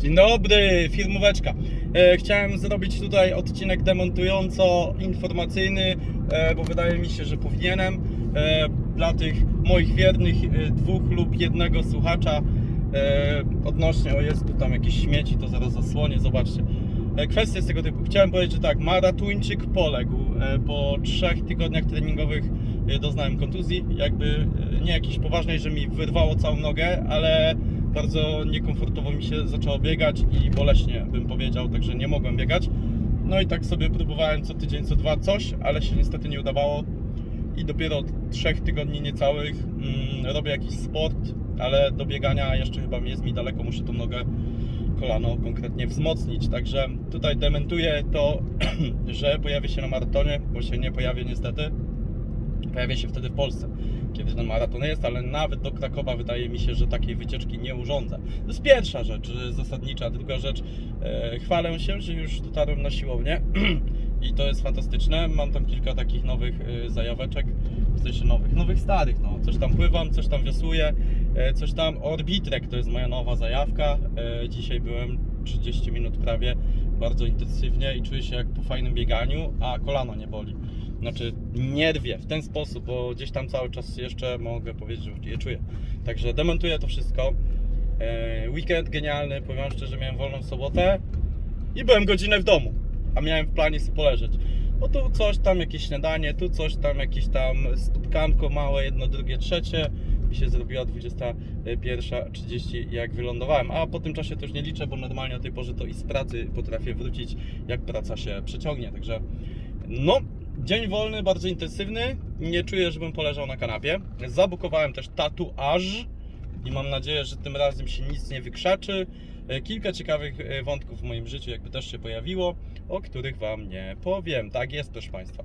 Dzień dobry, firmóweczka. E, chciałem zrobić tutaj odcinek demontująco informacyjny, e, bo wydaje mi się, że powinienem. E, dla tych moich wiernych dwóch lub jednego słuchacza odnośnie, o jest tu tam jakieś śmieci, to zaraz zasłonię, zobaczcie. Kwestia jest tego typu. Chciałem powiedzieć, że tak, maratuńczyk poległ. Po trzech tygodniach treningowych doznałem kontuzji. Jakby nie jakiejś poważnej, że mi wyrwało całą nogę, ale bardzo niekomfortowo mi się zaczęło biegać i boleśnie bym powiedział, także nie mogłem biegać. No i tak sobie próbowałem co tydzień, co dwa coś, ale się niestety nie udawało. I dopiero od trzech tygodni niecałych mm, robię jakiś sport, ale do biegania jeszcze chyba jest mi daleko, muszę tą nogę, kolano konkretnie wzmocnić. Także tutaj dementuję to, że pojawię się na maratonie, bo się nie pojawię niestety. Pojawię się wtedy w Polsce, ten maraton jest, ale nawet do Krakowa wydaje mi się, że takiej wycieczki nie urządzę. To jest pierwsza rzecz zasadnicza. Druga rzecz, e, chwalę się, że już dotarłem na siłownię i to jest fantastyczne. Mam tam kilka takich nowych e, zajaweczek, w sensie nowych, nowych starych, no. Coś tam pływam, coś tam wiosłuję, e, coś tam Orbitrek to jest moja nowa zajawka. E, dzisiaj byłem 30 minut prawie, bardzo intensywnie i czuję się jak po fajnym bieganiu, a kolano nie boli. Znaczy nie rwie w ten sposób, bo gdzieś tam cały czas jeszcze mogę powiedzieć, że je czuję. Także demontuję to wszystko. E, Weekend genialny, powiem szczerze, miałem wolną sobotę i byłem godzinę w domu, a miałem w planie sobie poleżeć. Bo tu coś tam, jakieś śniadanie, tu coś tam, jakieś tam stupkanko małe, jedno, drugie, trzecie i się zrobiła 21.30 jak wylądowałem, a po tym czasie już nie liczę, bo normalnie o tej porze to i z pracy potrafię wrócić, jak praca się przeciągnie, także no, dzień wolny, bardzo intensywny, nie czuję, żebym poleżał na kanapie. Zabukowałem też tatuaż i mam nadzieję, że tym razem się nic nie wykrzaczy. E, Kilka ciekawych e, wątków w moim życiu jakby też się pojawiło, o których Wam nie powiem. Tak jest, proszę Państwa.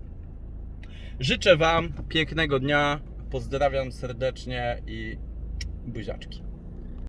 Życzę Wam pięknego dnia, pozdrawiam serdecznie i buziaczki.